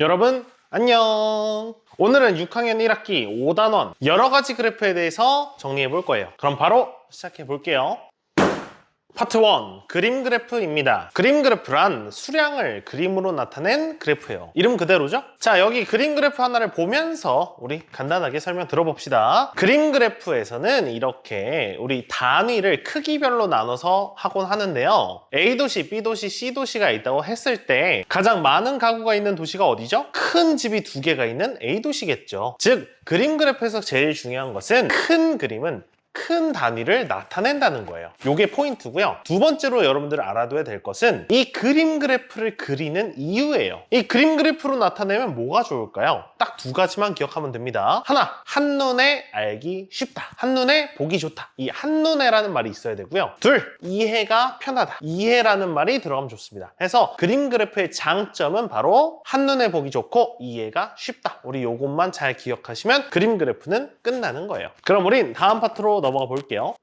여러분 안녕. 오늘은 6학년 1학기 5단원 여러 가지 그래프에 대해서 정리해 볼 거예요. 그럼 바로 시작해 볼게요 파트 1 그림 그래프입니다. 그림 그래프란 수량을 그림으로 나타낸 그래프예요. 이름 그대로죠? 자 여기 그림 그래프 하나를 보면서 우리 간단하게 설명 들어봅시다. 그림 그래프에서는 이렇게 우리 단위를 크기별로 나눠서 하곤 하는데요. A도시, B도시, C도시가 있다고 했을 때 가장 많은 가구가 있는 도시가 어디죠? 큰 집이 두 개가 있는 A도시겠죠. 즉 그림 그래프에서 제일 중요한 것은 큰 그림은 큰 단위를 나타낸다는 거예요. 이게 포인트고요. 두 번째로 여러분들 알아둬야 될 것은 이 그림 그래프를 그리는 이유예요. 이 그림 그래프로 나타내면 뭐가 좋을까요? 딱 두 가지만 기억하면 됩니다. 하나, 한눈에 알기 쉽다. 한눈에 보기 좋다. 이 한눈에라는 말이 있어야 되고요. 둘, 이해가 편하다. 이해라는 말이 들어가면 좋습니다. 그래서 그림 그래프의 장점은 바로 한눈에 보기 좋고 이해가 쉽다. 우리 요것만 잘 기억하시면 그림 그래프는 끝나는 거예요. 그럼 우린 다음 파트로 넘어가 볼게요.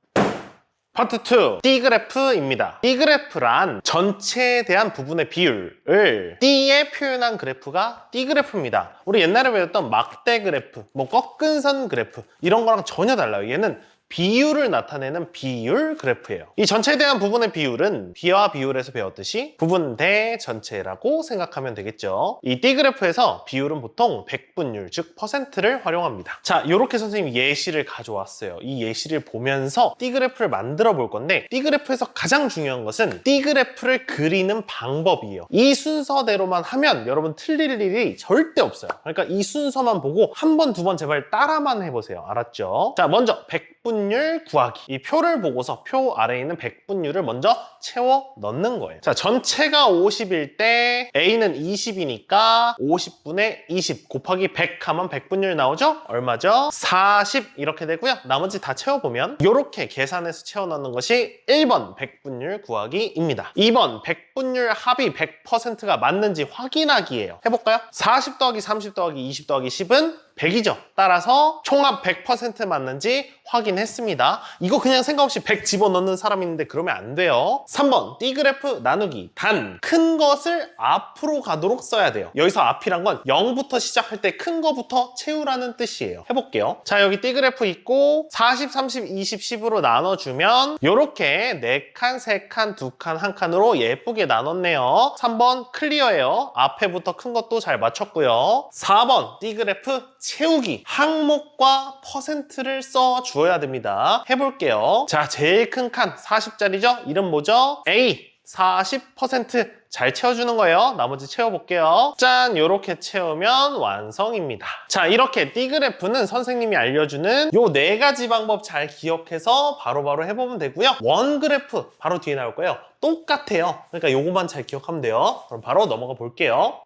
파트 2, D그래프입니다. D그래프란 전체에 대한 부분의 비율을 D에 표현한 그래프가 D그래프입니다. 우리 옛날에 배웠던 막대 그래프, 뭐 꺾은 선 그래프 이런 거랑 전혀 달라요. 얘는 비율을 나타내는 비율 그래프예요. 이 전체에 대한 부분의 비율은 비와 비율에서 배웠듯이 부분 대 전체라고 생각하면 되겠죠. 이 D 그래프에서 비율은 보통 백분율, 즉 퍼센트를 활용합니다. 자, 이렇게 선생님이 예시를 가져왔어요. 이 예시를 보면서 D 그래프를 만들어 볼 건데 D 그래프에서 가장 중요한 것은 D 그래프를 그리는 방법이에요. 이 순서대로만 하면 여러분 틀릴 일이 절대 없어요. 그러니까 이 순서만 보고 한 번, 두 번 제발 따라만 해보세요. 알았죠? 자, 먼저 백분 율 구하기. 이 표를 보고서 표 아래에 있는 백분율을 먼저 채워 넣는 거예요. 자, 전체가 50일 때 A는 20이니까 50분의 20 곱하기 100 하면 백분율 나오죠? 얼마죠? 40 이렇게 되고요. 나머지 다 채워보면 이렇게 계산해서 채워 넣는 것이 1번 백분율 구하기입니다. 2번 백분율 합이 100%가 맞는지 확인하기예요. 해볼까요? 40 더하기 30 더하기 20 더하기 10은 100이죠. 따라서 총합 100% 맞는지 확인했습니다. 이거 그냥 생각 없이 100 집어넣는 사람 있는데 그러면 안 돼요. 3번 D그래프 나누기 단 큰 것을 앞으로 가도록 써야 돼요. 여기서 앞이란 건 0부터 시작할 때 큰 거부터 채우라는 뜻이에요. 해볼게요. 자 여기 D그래프 있고 40, 30, 20, 10으로 나눠주면 이렇게 4칸, 3칸, 2칸, 1칸으로 예쁘게 나눴네요. 3번 클리어예요. 앞에부터 큰 것도 잘 맞췄고요. 4번 D그래프 채우기 항목과 퍼센트를 써 주어야 됩니다. 해볼게요. 자, 제일 큰 칸 40짜리죠? 이름 뭐죠? A 40%잘 채워주는 거예요. 나머지 채워볼게요. 짠! 이렇게 채우면 완성입니다. 자, 이렇게 D그래프는 선생님이 알려주는 요 네 가지 방법 잘 기억해서 바로 바로 해보면 되고요. 원그래프 바로 뒤에 나올 거예요. 똑같아요. 그러니까 요것만 잘 기억하면 돼요. 그럼 바로 넘어가 볼게요.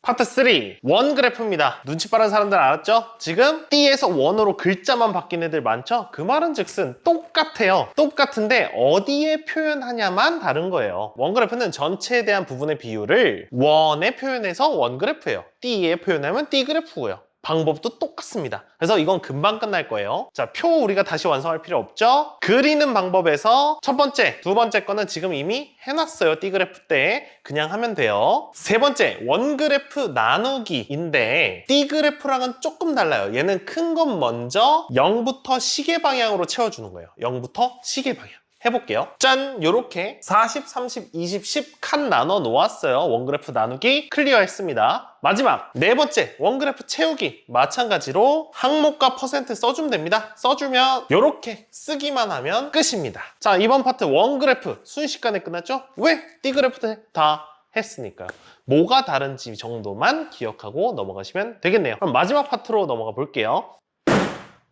파트 3, 원 그래프입니다. 눈치 빠른 사람들 알았죠? 지금 D에서 원으로 글자만 바뀐 애들 많죠? 그 말은 즉슨 똑같아요. 똑같은데 어디에 표현하냐만 다른 거예요. 원 그래프는 전체에 대한 부분의 비율을 원에 표현해서 원 그래프예요. D에 표현하면 D 그래프고요. 방법도 똑같습니다. 그래서 이건 금방 끝날 거예요. 자, 표 우리가 다시 완성할 필요 없죠? 그리는 방법에서 첫 번째, 두 번째 거는 지금 이미 해놨어요. D그래프 때. 그냥 하면 돼요. 세 번째, 원그래프 나누기인데 D그래프랑은 조금 달라요. 얘는 큰 건 먼저 0부터 시계 방향으로 채워주는 거예요. 0부터 시계 방향. 해볼게요. 짠! 요렇게 40, 30, 20, 10 칸 나눠 놓았어요. 원그래프 나누기 클리어 했습니다. 마지막 네 번째 원그래프 채우기 마찬가지로 항목과 퍼센트 써주면 됩니다. 써주면 요렇게 쓰기만 하면 끝입니다. 자 이번 파트 원그래프 순식간에 끝났죠? 왜? D그래프 다 했으니까요. 뭐가 다른지 정도만 기억하고 넘어가시면 되겠네요. 그럼 마지막 파트로 넘어가 볼게요.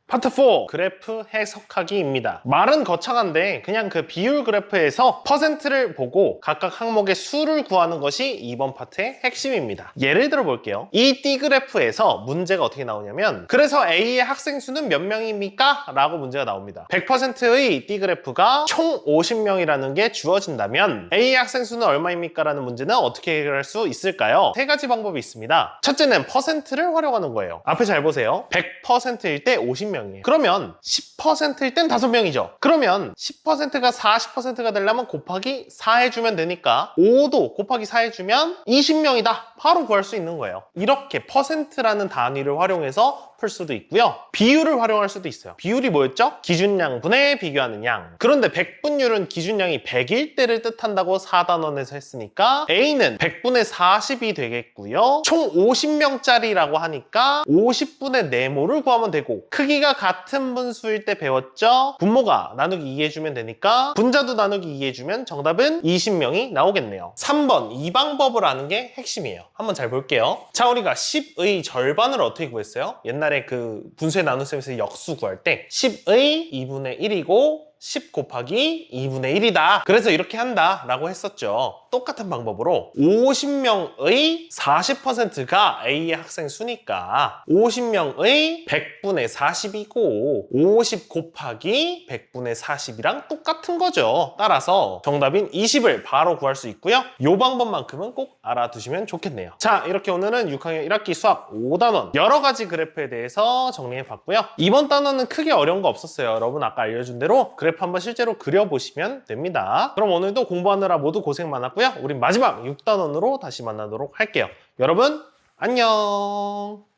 파트 4 그래프 해석하기입니다. 말은 거창한데 그냥 그 비율 그래프에서 퍼센트를 보고 각각 항목의 수를 구하는 것이 이번 파트의 핵심입니다. 예를 들어 볼게요. 이 D 그래프에서 문제가 어떻게 나오냐면 그래서 A의 학생 수는 몇 명입니까? 라고 문제가 나옵니다. 100%의 D 그래프가 총 50명이라는 게 주어진다면 A의 학생 수는 얼마입니까? 라는 문제는 어떻게 해결할 수 있을까요? 세 가지 방법이 있습니다. 첫째는 퍼센트를 활용하는 거예요. 앞에 잘 보세요. 100%일 때 50명 40명이에요. 그러면 10%일 땐 5명이죠. 그러면 10%가 40%가 되려면 곱하기 4 해주면 되니까 5도 곱하기 4 해주면 20명이다. 바로 구할 수 있는 거예요. 이렇게 퍼센트라는 단위를 활용해서 풀 수도 있고요. 비율을 활용할 수도 있어요. 비율이 뭐였죠? 기준양분에 비교하는 양. 그런데 백분율은 기준양이 100일 때를 뜻한다고 4단원에서 했으니까 A는 100분의 40이 되겠고요. 총 50명짜리라고 하니까 50분의 네모를 구하면 되고 크기가 같은 분수일 때 배웠죠? 분모가 나누기 2 해주면 되니까 분자도 나누기 2 해주면 정답은 20명이 나오겠네요. 3번 이 방법을 아는 게 핵심이에요. 한번 잘 볼게요. 자 우리가 10의 절반을 어떻게 구했어요? 옛날에 그 분수의 나눗셈에서 역수 구할 때 10의 2분의 1이고 10 곱하기 2분의 1이다. 그래서 이렇게 한다 라고 했었죠. 똑같은 방법으로 50명의 40%가 A의 학생 수니까 50명의 100분의 40이고 50 곱하기 100분의 40이랑 똑같은 거죠. 따라서 정답인 20을 바로 구할 수 있고요. 이 방법만큼은 꼭 알아두시면 좋겠네요. 자, 이렇게 오늘은 6학년 1학기 수학 5단원 여러 가지 그래프에 대해서 정리해 봤고요. 이번 단원은 크게 어려운 거 없었어요. 여러분 아까 알려준 대로 그래프 한번 실제로 그려보시면 됩니다. 그럼 오늘도 공부하느라 모두 고생 많았고요. 우린 마지막 6단원으로 다시 만나도록 할게요. 여러분, 안녕!